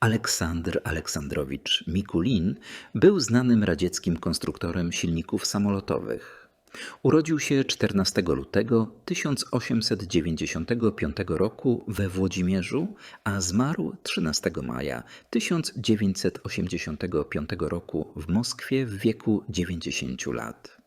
Aleksandr Aleksandrowicz Mikulin był znanym radzieckim konstruktorem silników samolotowych. Urodził się 14 lutego 1895 roku we Włodzimierzu, a zmarł 13 maja 1985 roku w Moskwie w wieku 90 lat.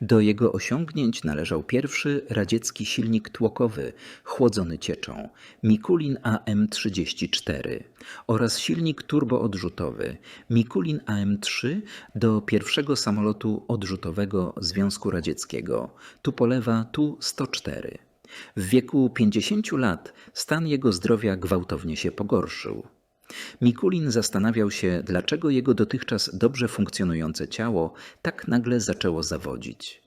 Do jego osiągnięć należał pierwszy radziecki silnik tłokowy chłodzony cieczą Mikulin AM-34 oraz silnik turboodrzutowy Mikulin AM-3 do pierwszego samolotu odrzutowego Związku Radzieckiego Tupolewa Tu-104. W wieku 50 lat stan jego zdrowia gwałtownie się pogorszył. Mikulin zastanawiał się, dlaczego jego dotychczas dobrze funkcjonujące ciało tak nagle zaczęło zawodzić.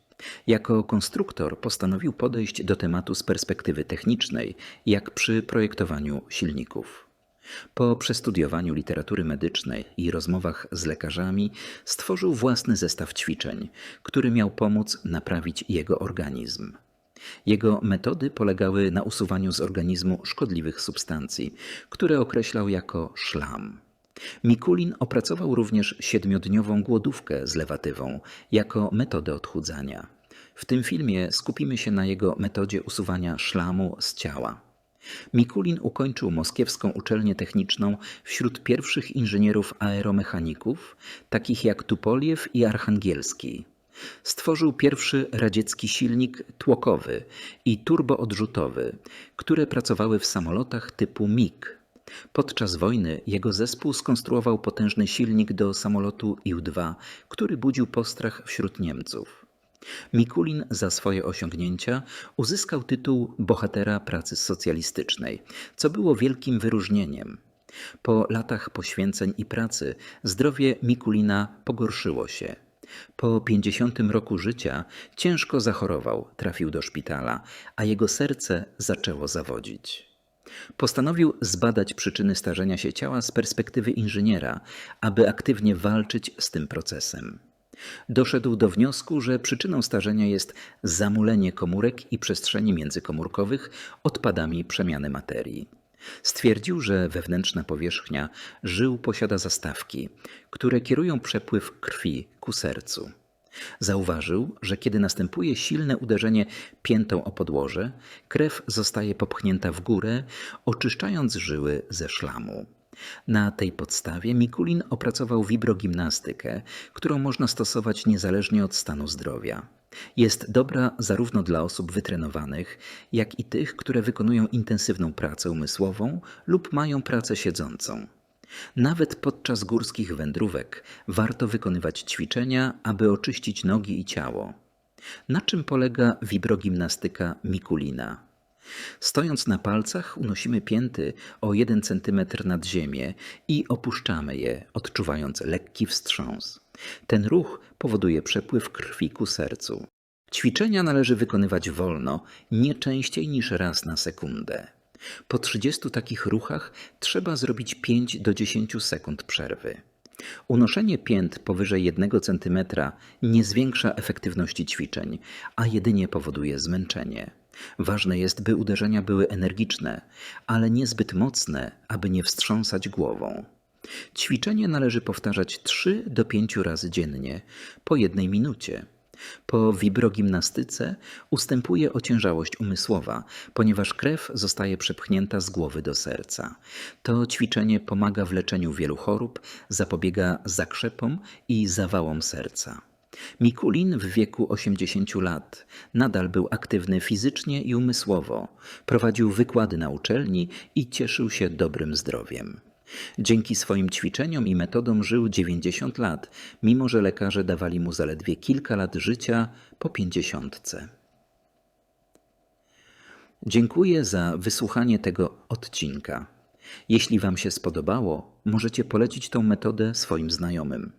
Jako konstruktor postanowił podejść do tematu z perspektywy technicznej, jak przy projektowaniu silników. Po przestudiowaniu literatury medycznej i rozmowach z lekarzami stworzył własny zestaw ćwiczeń, który miał pomóc naprawić jego organizm. Jego metody polegały na usuwaniu z organizmu szkodliwych substancji, które określał jako szlam. Mikulin opracował również siedmiodniową głodówkę z lewatywą jako metodę odchudzania. W tym filmie skupimy się na jego metodzie usuwania szlamu z ciała. Mikulin ukończył moskiewską uczelnię techniczną wśród pierwszych inżynierów aeromechaników, takich jak Tupoliew i Archangielski. Stworzył pierwszy radziecki silnik tłokowy i turboodrzutowy, które pracowały w samolotach typu MiG. Podczas wojny jego zespół skonstruował potężny silnik do samolotu Ił-2, który budził postrach wśród Niemców. Mikulin za swoje osiągnięcia uzyskał tytuł bohatera pracy socjalistycznej, co było wielkim wyróżnieniem. Po latach poświęceń i pracy zdrowie Mikulina pogorszyło się. Po 50 roku życia ciężko zachorował, trafił do szpitala, a jego serce zaczęło zawodzić. Postanowił zbadać przyczyny starzenia się ciała z perspektywy inżyniera, aby aktywnie walczyć z tym procesem. Doszedł do wniosku, że przyczyną starzenia jest zamulenie komórek i przestrzeni międzykomórkowych odpadami przemiany materii. Stwierdził, że wewnętrzna powierzchnia żył posiada zastawki, które kierują przepływ krwi ku sercu. Zauważył, że kiedy następuje silne uderzenie piętą o podłoże, krew zostaje popchnięta w górę, oczyszczając żyły ze szlamu. Na tej podstawie Mikulin opracował wibrogimnastykę, którą można stosować niezależnie od stanu zdrowia. Jest dobra zarówno dla osób wytrenowanych, jak i tych, które wykonują intensywną pracę umysłową lub mają pracę siedzącą. Nawet podczas górskich wędrówek warto wykonywać ćwiczenia, aby oczyścić nogi i ciało. Na czym polega wibrogimnastyka Mikulina? Stojąc na palcach, unosimy pięty o 1 cm nad ziemię i opuszczamy je, odczuwając lekki wstrząs. Ten ruch powoduje przepływ krwi ku sercu. Ćwiczenia należy wykonywać wolno, nie częściej niż raz na sekundę. Po 30 takich ruchach trzeba zrobić 5 do 10 sekund przerwy. Unoszenie pięt powyżej 1 cm nie zwiększa efektywności ćwiczeń, a jedynie powoduje zmęczenie. Ważne jest, by uderzenia były energiczne, ale niezbyt mocne, aby nie wstrząsać głową. Ćwiczenie należy powtarzać 3 do 5 razy dziennie, po jednej minucie. Po wibrogimnastyce ustępuje ociężałość umysłowa, ponieważ krew zostaje przepchnięta z głowy do serca. To ćwiczenie pomaga w leczeniu wielu chorób, zapobiega zakrzepom i zawałom serca. Mikulin w wieku 80 lat nadal był aktywny fizycznie i umysłowo, prowadził wykłady na uczelni i cieszył się dobrym zdrowiem. Dzięki swoim ćwiczeniom i metodom żył 90 lat, mimo że lekarze dawali mu zaledwie kilka lat życia po pięćdziesiątce. Dziękuję za wysłuchanie tego odcinka. Jeśli Wam się spodobało, możecie polecić tą metodę swoim znajomym.